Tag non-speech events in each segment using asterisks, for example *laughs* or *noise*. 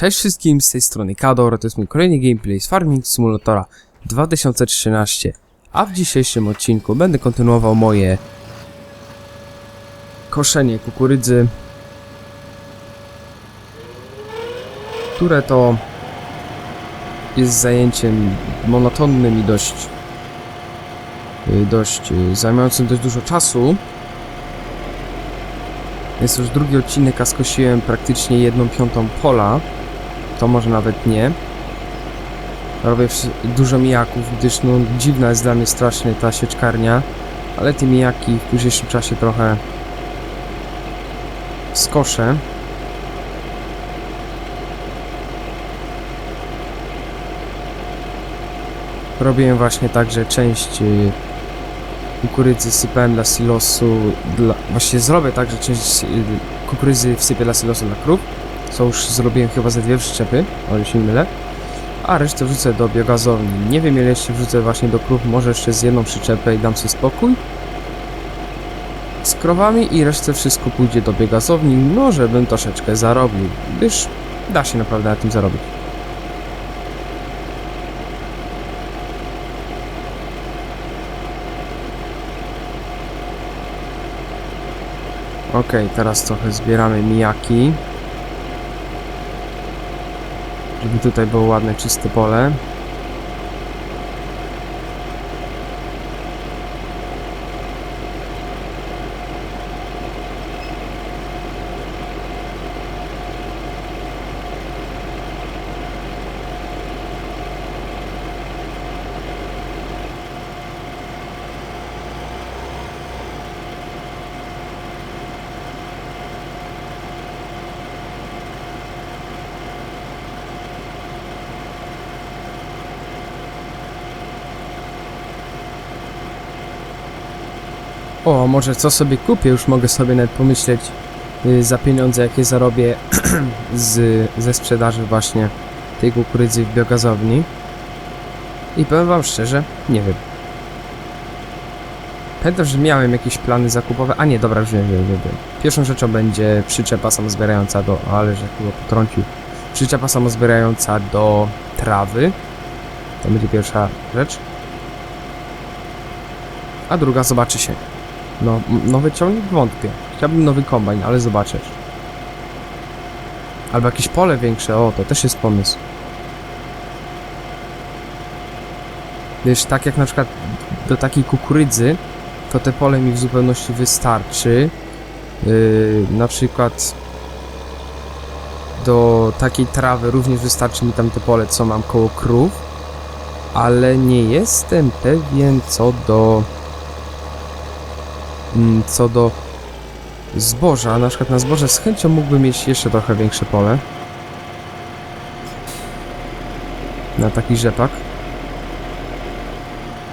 Cześć wszystkim, z tej strony Kador, to jest mój kolejny gameplay z Farming Simulatora 2013 A w dzisiejszym odcinku będę kontynuował moje koszenie kukurydzy które to jest zajęciem monotonnym i dość y, dość y, zajmującym dość dużo czasu jest już drugi odcinek, a skosiłem praktycznie jedną piątą pola. To może nawet nie. Robię dużo mijaków, gdyż no dziwna jest dla mnie strasznie ta sieczkarnia. Ale te mijaki w późniejszym czasie trochę skoszę. Robiłem właśnie tak, że część y, kukurydzy sypałem dla silosu, dla... właściwie zrobię tak, że część y, kukurydzy wsypię dla silosu dla krów, co już zrobiłem chyba ze dwie przyczepy, o ile się nie mylę, a resztę wrzucę do biogazowni. Nie wiem ile jeszcze wrzucę właśnie do krów, może jeszcze z jedną przyczepę i dam sobie spokój z krowami i resztę wszystko pójdzie do biogazowni, no żebym troszeczkę zarobił, gdyż da się naprawdę na tym zarobić. Okej, teraz trochę zbieramy mijaki. Żeby tutaj było ładne, czyste pole. O, może co sobie kupię, już mogę sobie nawet pomyśleć y, za pieniądze, jakie zarobię *clears throat* z, ze sprzedaży właśnie tej kukurydzy w biogazowni. I powiem wam szczerze, nie wiem. Pamiętam, że miałem jakieś plany zakupowe, a nie, dobra, już wiem, wiem, wiem. Pierwszą rzeczą będzie przyczepa samozbierająca do, ale że chyba potrącił. Przyczepa samozbierająca do trawy. To będzie pierwsza rzecz. A druga zobaczy się. No, nowy ciągnik wątpię. Chciałbym nowy kombajn, ale zobaczysz. Albo jakieś pole większe, o, to też jest pomysł. Wiesz, tak jak na przykład do takiej kukurydzy, to te pole mi w zupełności wystarczy. Yy, na przykład do takiej trawy również wystarczy mi tam te pole, co mam koło krów. Ale nie jestem pewien co do co do zboża, na przykład na zboże z chęcią mógłbym mieć jeszcze trochę większe pole. Na taki rzepak.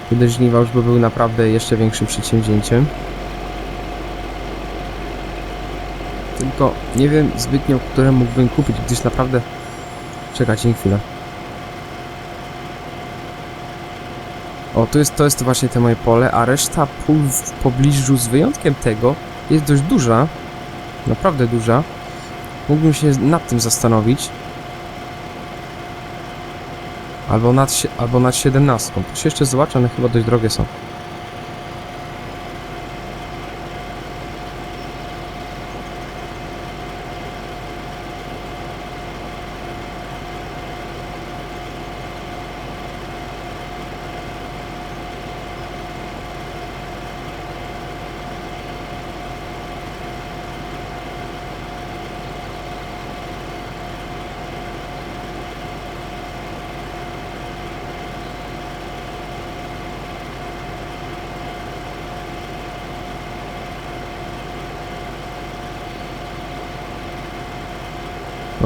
Kiedy żniwa już by były naprawdę jeszcze większym przedsięwzięciem. Tylko nie wiem zbytnio, które mógłbym kupić, gdyż naprawdę... Czekajcie chwilę. O, to jest, to jest właśnie te moje pole, a reszta pól w pobliżu, z wyjątkiem tego, jest dość duża. Naprawdę duża. Mógłbym się nad tym zastanowić. Albo nad, albo nad 17. To się jeszcze zobaczę, one chyba dość drogie są.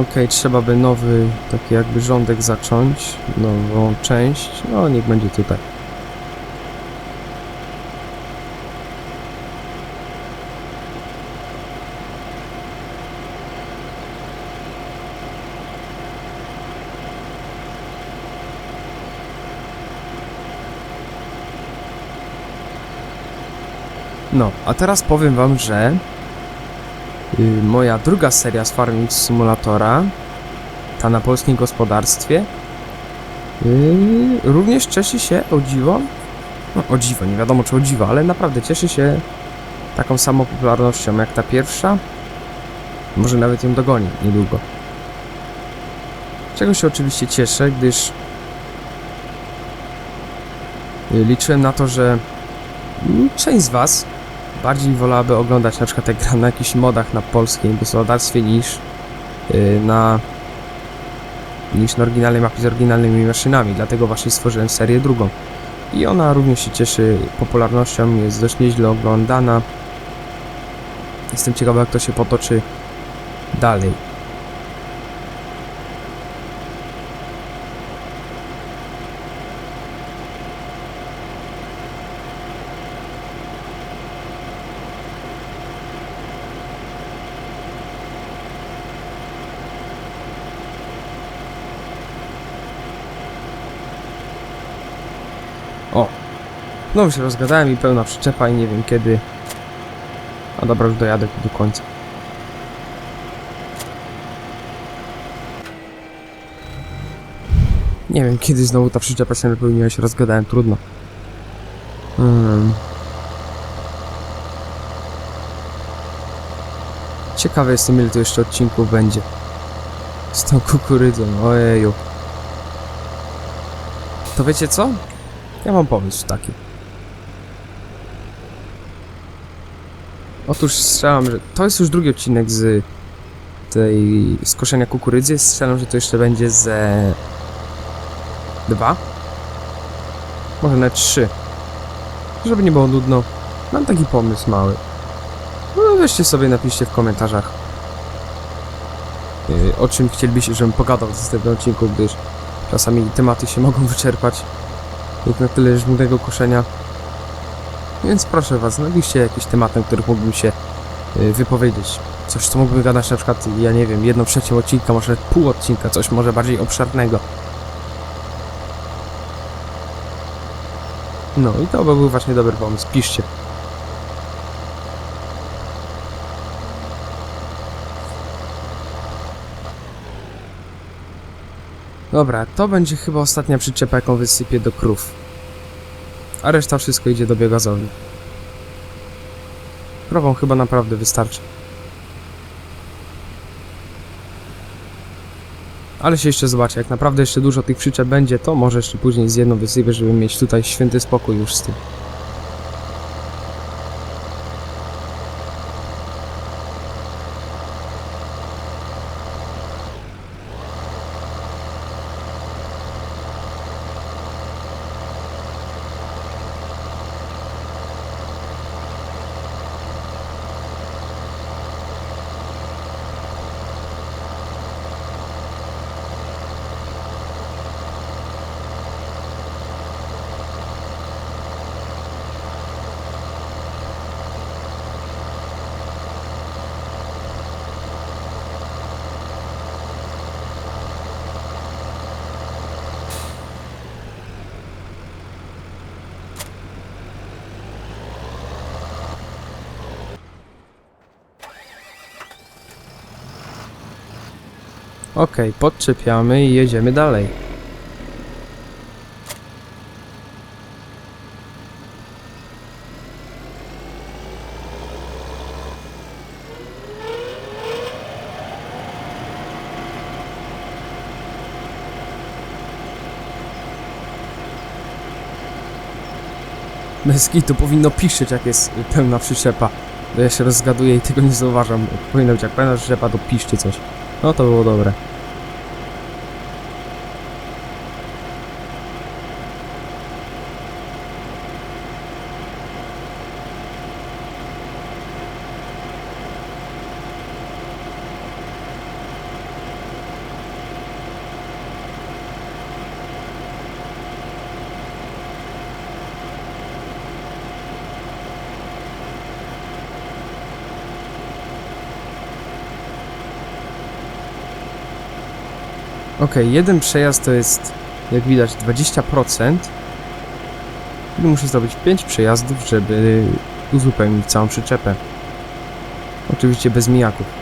Okej, trzeba by nowy, taki jakby rządek zacząć, nową część, no niech będzie tutaj. No, a teraz powiem wam, że moja druga seria z Farming Simulatora lata na polskim gospodarstwie, yy, również cieszy się o dziwo, no o dziwo, nie wiadomo czy o dziwo, ale naprawdę cieszy się taką samą popularnością jak ta pierwsza. Może nawet ją dogoni niedługo. Czego się oczywiście cieszę, gdyż yy, liczyłem na to, że mm, część z Was bardziej wolałaby oglądać na przykład tę grę na jakichś modach na polskim gospodarstwie niż yy, na niż na oryginalnej mapie z oryginalnymi maszynami, dlatego właśnie stworzyłem serię drugą. I ona również się cieszy popularnością, jest dość nieźle oglądana. Jestem ciekawy jak to się potoczy dalej. Znowu się rozgadałem i pełna przyczepa i nie wiem kiedy. A dobra, już dojadę tu do końca. Nie wiem kiedy znowu ta przyczepa się napełniła, się rozgadałem, trudno. Hmm. Ciekawy jestem ile tu jeszcze odcinków będzie. Z tą kukurydzą, ojeju. To wiecie co? Ja mam pomysł taki. Otóż strzelam, że to jest już drugi odcinek z tej skoszenia kukurydzy. Strzelam, że to jeszcze będzie ze dwa. Może nawet trzy. Żeby nie było nudno. Mam taki pomysł mały. No weźcie sobie, napiszcie w komentarzach. yy, O czym chcielibyście, żebym pogadał w następnym odcinku, gdyż czasami tematy się mogą *laughs* wyczerpać jak na tyle żmudnego koszenia. Więc proszę was, napiszcie jakiś tematem, których mógłbym się y, wypowiedzieć. Coś, co mógłbym gadać na przykład, ja nie wiem, jedną trzecią odcinka, może pół odcinka, coś może bardziej obszernego. No i to by był właśnie dobry pomysł, piszcie. Dobra, to będzie chyba ostatnia przyczepa, jaką wysypię do krów. A reszta wszystko idzie do biogazowni. Krową chyba naprawdę wystarczy. Ale się jeszcze zobaczy, jak naprawdę jeszcze dużo tych przyczep będzie, to może jeszcze później z jedną wysypię, żeby mieć tutaj święty spokój już z tym. Okej, podczepiamy i jedziemy dalej. Bez to powinno piszczeć, jak jest pełna przyczepa. Ja się rozgaduję i tego nie zauważam. Powinno być jak pełna przyczepa, to piszcie coś. No to było dobre. Okej, jeden przejazd to jest, jak widać, 20%. I muszę zrobić 5 przejazdów, żeby uzupełnić całą przyczepę. Oczywiście bez mijaków.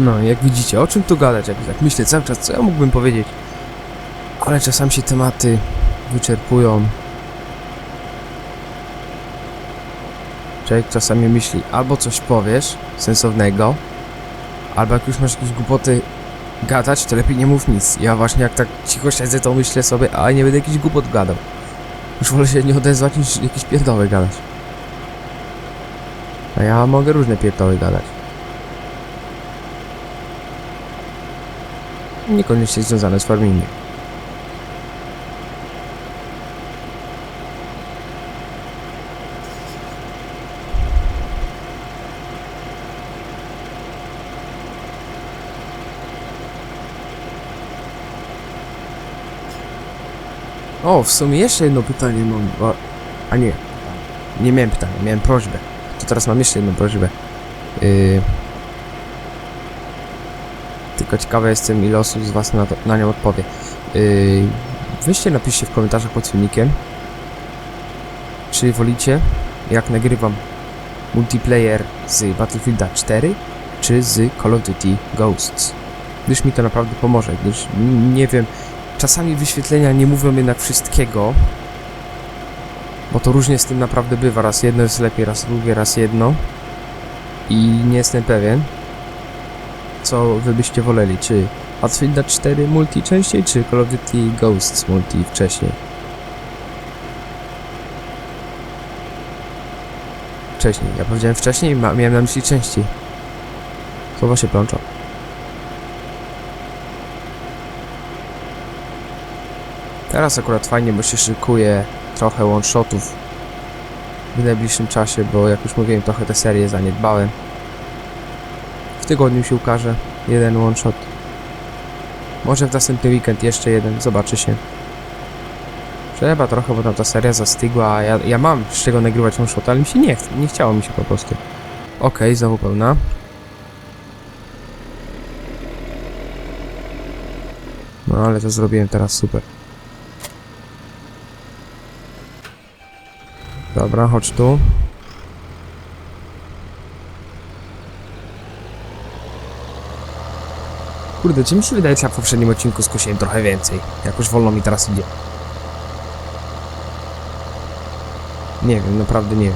No, jak widzicie, o czym tu gadać, jak tak myślę cały czas, co ja mógłbym powiedzieć. Ale czasami się tematy wyczerpują. Człowiek czasami myśli, albo coś powiesz sensownego, albo jak już masz jakieś głupoty gadać, to lepiej nie mów nic. Ja właśnie jak tak cicho siedzę, to myślę sobie, a nie będę jakiś głupot gadał. Już wolę się nie odezwać niż jakieś pierdoły gadać. A ja mogę różne pierdoły gadać. Niekoniecznie związane z farmingiem. O, w sumie jeszcze jedno pytanie mam. O, a nie. Nie miałem pytania, miałem prośbę. To teraz mam jeszcze jedną prośbę. Yy... Tylko ciekawe jestem, ile osób z Was na, to, na nią odpowie. Yy... Weźcie, napiszcie w komentarzach pod filmikiem, czy wolicie, jak nagrywam multiplayer z Battlefielda 4, czy z Call of Duty Ghosts. Gdyż mi to naprawdę pomoże, gdyż nie wiem, czasami wyświetlenia nie mówią jednak wszystkiego, bo to różnie z tym naprawdę bywa. Raz jedno jest lepiej, raz drugie, raz jedno. I nie jestem pewien, co wy byście woleli, czy Battlefielda 4 multi częściej, czy Call of Duty Ghosts multi wcześniej. Wcześniej, ja powiedziałem wcześniej, miałem na myśli częściej. Słowa się plączą. Teraz akurat fajnie, bo się szykuje trochę one-shotów w najbliższym czasie, bo jak już mówiłem, trochę te serie zaniedbałem. W tygodniu się ukaże jeden one-shot. Może w następny weekend jeszcze jeden, zobaczy się. Trzeba trochę, bo tam ta seria zastygła, a ja, ja mam z czego nagrywać one-shot, ale mi się nie nie chciało mi się po prostu. Okej, znowu pełna. No ale to zrobiłem teraz super. Dobra, chodź tu. Kurde, czy mi się wydaje, że w poprzednim odcinku skusiłem trochę więcej. Jakoś wolno mi teraz idzie. Nie wiem, naprawdę nie wiem.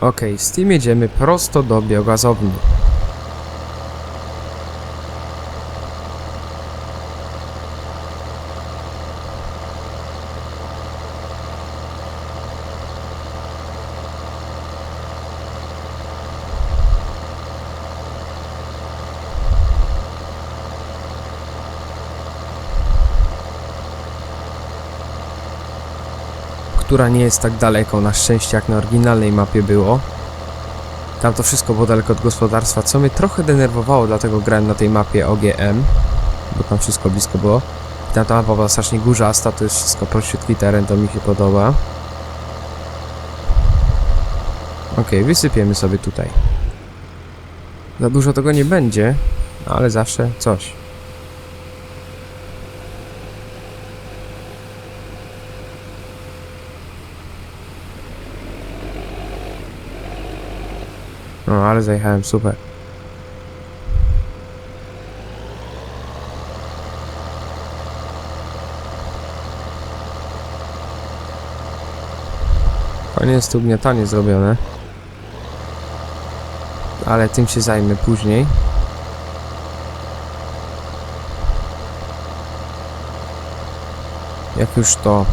Okej, z tym jedziemy prosto do biogazowni. Która nie jest tak daleko, na szczęście jak na oryginalnej mapie było. Tam to wszystko było daleko od gospodarstwa, co mnie trochę denerwowało, dlatego grałem na tej mapie OGM, bo tam wszystko blisko było. I tam ta mapa była strasznie górzasta, to jest wszystko prościutki teren, to mi się podoba. Okej, wysypiemy sobie tutaj. Za dużo tego nie będzie, ale zawsze coś. No, ale zajechałem super. Jest tu ugniatanie zrobione. Ale tym się zajmę później. Jak już to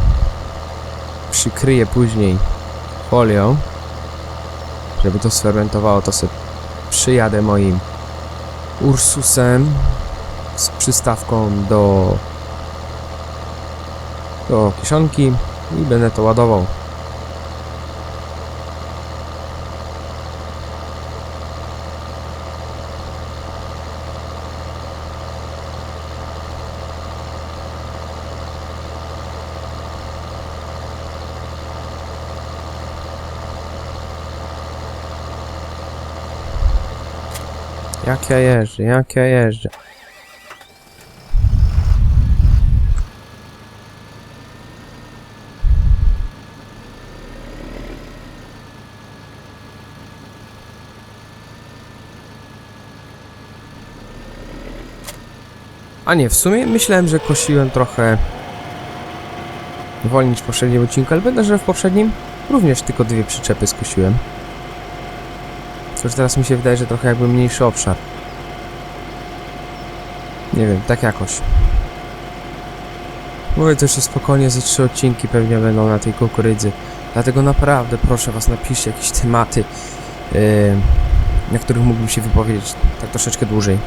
przykryję później folią, żeby to sfermentowało, to sobie przyjadę moim Ursusem z przystawką do do kieszonki i będę to ładował. Jak ja jeżdżę, jak ja jeżdżę. A nie, w sumie myślałem, że kosiłem trochę wolniej niż w poprzednim odcinku, ale będę, że w poprzednim również tylko dwie przyczepy skusiłem. Cóż, teraz mi się wydaje, że trochę jakby mniejszy obszar. Nie wiem, tak jakoś. Mówię to jeszcze spokojnie, ze trzy odcinki pewnie będą na tej kukurydzy. Dlatego naprawdę proszę was, napiszcie jakieś tematy, yy, na których mógłbym się wypowiedzieć tak troszeczkę dłużej.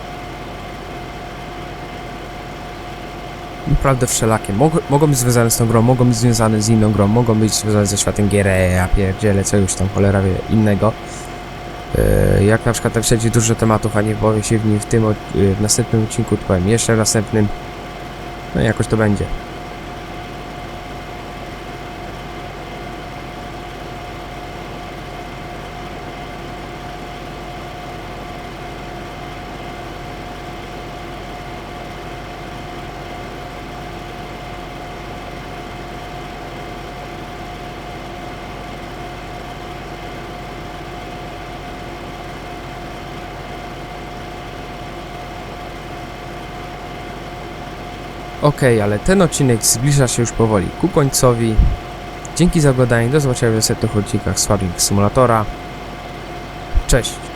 Naprawdę wszelakie. Mog mogą być związane z tą grą, mogą być związane z inną grą, mogą być związane ze światem gier, e, ja pierdzielę, co już tam cholera wie innego. Yy, jak na przykład siedzi dużo tematów, a nie powie się w nim w tym, yy, w następnym odcinku, to powiem jeszcze w następnym. No i jakoś to będzie. Okej, ale ten odcinek zbliża się już powoli ku końcowi. Dzięki za oglądanie, do zobaczenia w następnych odcinkach Swagging Simulatora. Cześć!